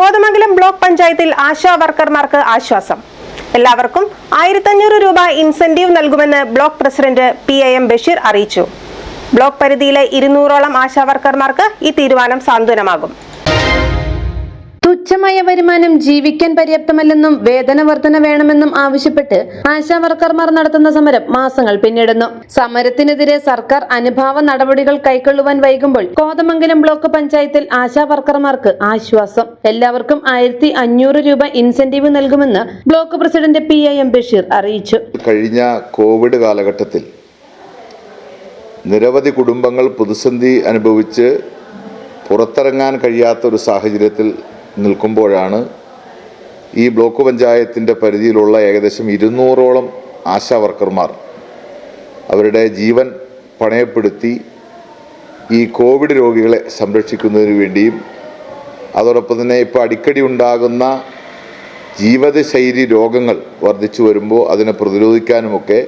Kothamangalam block പഞ്ചായത്തിൽ ആശാ വർക്കർമാർക്ക് ആശ്വാസം. എല്ലാവർക്കും ആയിരത്തഞ്ഞൂറ് രൂപ ഇൻസെന്റീവ് നൽകുമെന്ന് block president P A Basheer അറിയിച്ചു. ബ്ലോക്ക് പരിധിയിലെ ഇരുന്നൂറോളം ആശാ വർക്കർമാർക്ക് ഈ തീരുമാനം സാന്ത്വനമാകും. തുച്ഛമായ വരുമാനം ജീവിക്കാൻ പര്യാപ്തമല്ലെന്നും വേതന വർധന വേണമെന്നും ആവശ്യപ്പെട്ട് ആശാ വർക്കർമാർ നടത്തുന്ന സമരം മാസങ്ങൾ പിന്നിടുന്നു. സമരത്തിനെതിരെ സർക്കാർ അനുഭാവ നടപടികൾ കൈക്കൊള്ളുവാൻ വൈകുമ്പോൾ കോതമംഗലം ബ്ലോക്ക് പഞ്ചായത്തിൽ ആശാ വർക്കർമാർക്ക് ആശ്വാസം. എല്ലാവർക്കും ആയിരത്തി അഞ്ഞൂറ് രൂപ ഇൻസെന്റീവ് നൽകുമെന്ന് block president P M Basheer അറിയിച്ചു. കഴിഞ്ഞ കോവിഡ് കാലഘട്ടത്തിൽ നിരവധി കുടുംബങ്ങൾ പ്രതിസന്ധി അനുഭവിച്ച് പുറത്തിറങ്ങാൻ കഴിയാത്ത ഒരു സാഹചര്യത്തിൽ നിൽക്കുമ്പോഴാണ് ഈ ബ്ലോക്ക് പഞ്ചായത്തിന്റെ പരിധിയിലുള്ള ഏകദേശം ഇരുന്നൂറോളം ആശാ വർക്കർമാർ അവരുടെ ജീവൻ പണയപ്പെടുത്തി ഈ കോവിഡ് രോഗികളെ സംരക്ഷിക്കുന്നതിന് വേണ്ടിയും അതോടൊപ്പം തന്നെ ഇപ്പോൾ അടിക്കടി ഉണ്ടാകുന്ന ജീവിതശൈലി രോഗങ്ങൾ വർദ്ധിച്ചു വരുമ്പോൾ അതിനെ പ്രതിരോധിക്കാനുമൊക്കെ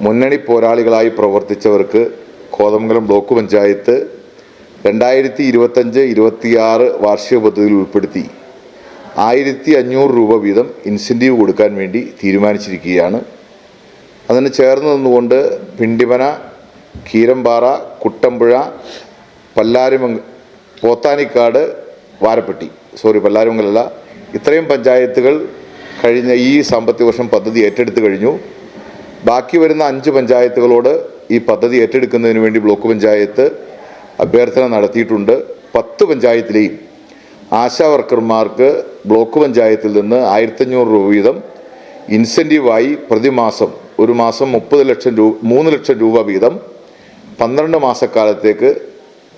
മുന്നണി പോരാളികളായി പ്രവർത്തിച്ചവർക്ക് കോതമംഗലം ബ്ലോക്ക് പഞ്ചായത്ത് രണ്ടായിരത്തി ഇരുപത്തഞ്ച് ഇരുപത്തിയാറ് വാർഷിക പദ്ധതിയിൽ ഉൾപ്പെടുത്തി ആയിരത്തി അഞ്ഞൂറ് രൂപ വീതം ഇൻസെന്റീവ് കൊടുക്കാൻ വേണ്ടി തീരുമാനിച്ചിരിക്കുകയാണ്. അതിന് ചേർന്ന് നിന്നുകൊണ്ട് പിണ്ടിമന കീരമ്പാറ കുട്ടമ്പുഴ പല്ലാരിമംഗ പോത്താനിക്കാട് വാരപ്പെട്ടി. സോറി പല്ലാരിമംഗലല്ല. ഇത്രയും പഞ്ചായത്തുകൾ കഴിഞ്ഞ ഈ സാമ്പത്തിക വർഷം പദ്ധതി ഏറ്റെടുത്തു കഴിഞ്ഞു. ബാക്കി വരുന്ന അഞ്ച് പഞ്ചായത്തുകളോട് ഈ പദ്ധതി ഏറ്റെടുക്കുന്നതിന് വേണ്ടി ബ്ലോക്ക് പഞ്ചായത്ത് അഭ്യർത്ഥന നടത്തിയിട്ടുണ്ട്. പത്ത് പഞ്ചായത്തിലെയും ആശാ വർക്കർമാർക്ക് ബ്ലോക്ക് പഞ്ചായത്തിൽ നിന്ന് ആയിരത്തഞ്ഞൂറ് രൂപ വീതം ഇൻസെന്റീവായി പ്രതിമാസം ഒരു മാസം മുപ്പത് ലക്ഷം രൂപ മൂന്ന് ലക്ഷം രൂപ വീതം പന്ത്രണ്ട് മാസക്കാലത്തേക്ക്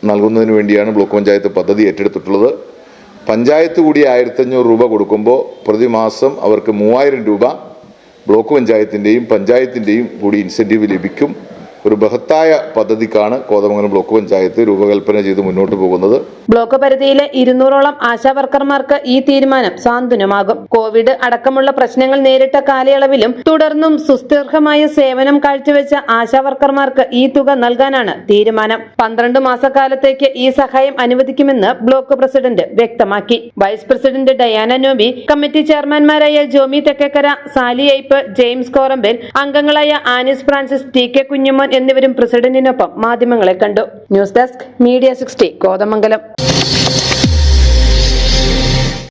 നൽകുന്നതിന് വേണ്ടിയാണ് ബ്ലോക്ക് പഞ്ചായത്ത് പദ്ധതി ഏറ്റെടുത്തിട്ടുള്ളത്. പഞ്ചായത്ത് കൂടി ആയിരത്തഞ്ഞൂറ് രൂപ കൊടുക്കുമ്പോൾ പ്രതിമാസം അവർക്ക് മൂവായിരം രൂപ ബ്ലോക്ക് പഞ്ചായത്തിന്റെയും പഞ്ചായത്തിന്റെയും കൂടി ഇൻസെന്റീവ് ലഭിക്കും. ഒരു ബൃഹത്തായ പദ്ധതിക്കാണ് കോതമംഗലം ബ്ലോക്ക് പഞ്ചായത്ത് രൂപകൽപ്പന ചെയ്ത് മുന്നോട്ട് പോകുന്നത്. ബ്ലോക്ക് പരിധിയിലെ ഇരുന്നൂറോളം ആശാ വർക്കർമാർക്ക് ഈ തീരുമാനം സാന്ത്വനമാകും. കോവിഡ് അടക്കമുള്ള പ്രശ്നങ്ങൾ നേരിട്ട കാലയളവിലും തുടർന്നും സുസ്ഥിരമായ സേവനം കാഴ്ചവെച്ച ആശാ വർക്കർമാർക്ക് ഈ തുക നൽകാനാണ് തീരുമാനം. പന്ത്രണ്ട് മാസക്കാലത്തേക്ക് ഈ സഹായം അനുവദിക്കുമെന്ന് ബ്ലോക്ക് പ്രസിഡന്റ് വ്യക്തമാക്കി. Vice president Diana Nobi committee ചെയർമാൻമാരായ Jomy Thekkekkara Sally Ipe James Korampal അംഗങ്ങളായ Anis Francis T K Kunjumon എന്നിവരും പ്രസിഡന്റിനൊപ്പം മാധ്യമങ്ങളെ കണ്ടു. News desk media sixty Kothamangalam.